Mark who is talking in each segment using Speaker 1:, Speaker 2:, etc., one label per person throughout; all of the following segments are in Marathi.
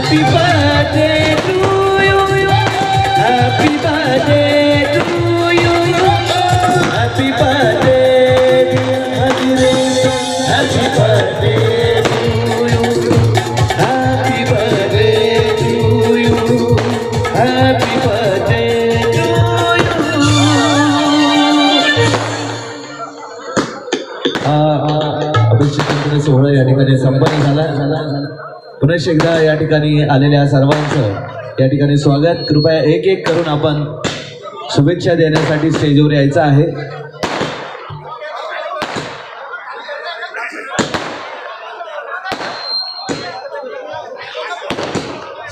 Speaker 1: Happy birthday to you. Happy birthday to you. Happy birthday, dear Bhagirath. Happy birthday to you. Happy birthday to you. Happy birthday to you.
Speaker 2: हा अभिषेक सोहळा या ठिकाणी संपन्न झाला झाला पुनश एकदा या ठिकाणी आलेल्या सर्वांचं या ठिकाणी स्वागत. कृपया एक एक करून आपण शुभेच्छा देण्यासाठी स्टेजवर यायचं आहे.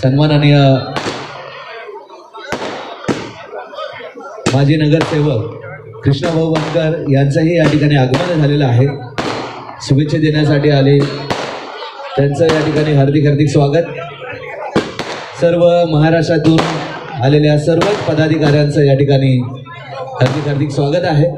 Speaker 2: सन्माननीय माजी नगरसेवक कृष्णभाऊ वनकर यांचंही या ठिकाणी आगमन झालेलं आहे. शुभेच्छा देण्यासाठी आले. त्यांचं या ठिकाणी हार्दिक हार्दिक स्वागत. सर्व महाराष्ट्रातून आलेल्या सर्वच पदाधिकाऱ्यांचं या ठिकाणी हार्दिक हार्दिक स्वागत आहे.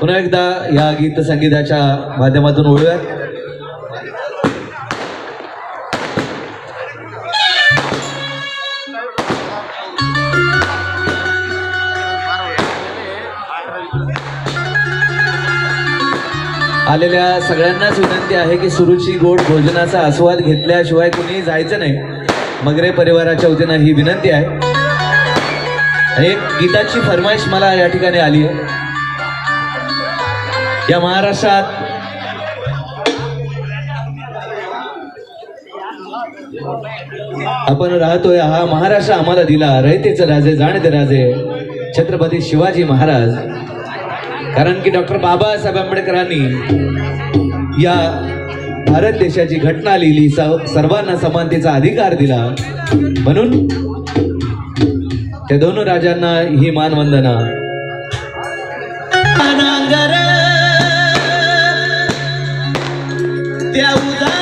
Speaker 2: पुन्हा एकदा या गीत संगीताच्या माध्यमातून ओळूयात. आलेल्या सगळ्यांनाच विनंती आहे की सुरुची गोड भोजनाचा आस्वाद घेतल्याशिवाय कुणी जायचं नाही. मगरे परिवाराच्या वतीनं ही विनंती आहे. आणि एक गीताची फरमाईश मला या ठिकाणी आली आहे. या महाराष्ट्रात आपण राहतोय हा महाराष्ट्र आम्हाला दिला. रयतेचं राजे जाणते राजे. छत्रपती शिवाजी महाराज. कारण की डॉक्टर बाबासाहेब आंबेडकरांनी या भारत देशाची घटना लिहिली सर्वांना समानतेचा अधिकार दिला. म्हणून त्या दोन राजांना ही मानवंदना.
Speaker 1: त्या उदा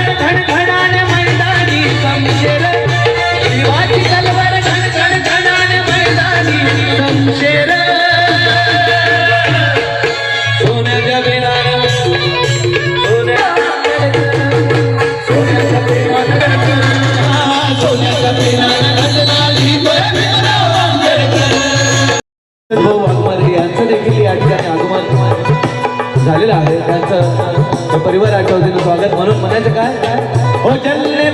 Speaker 2: भाऊ वाघमारे यांचं देखील या ठिकाणी आगमन झालेलं आहे. त्यांचं परिवार वतीनं स्वागत. म्हणून म्हणायचं काय?
Speaker 1: हो, काय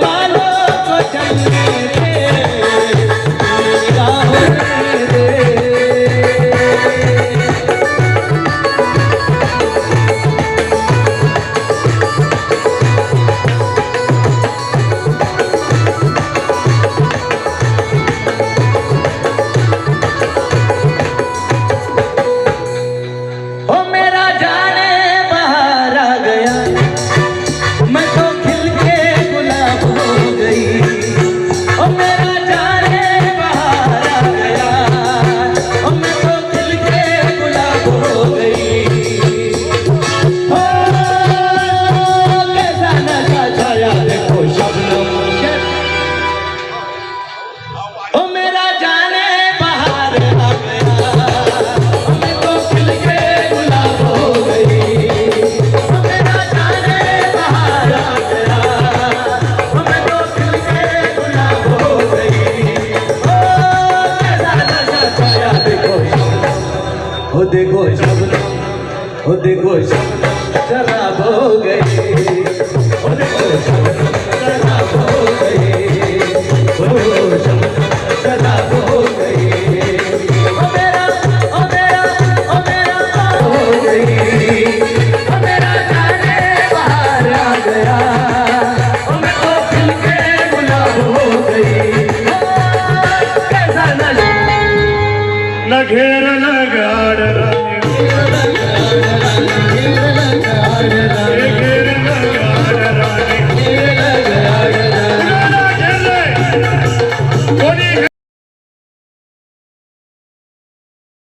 Speaker 1: देखो शबनम शराब हो गई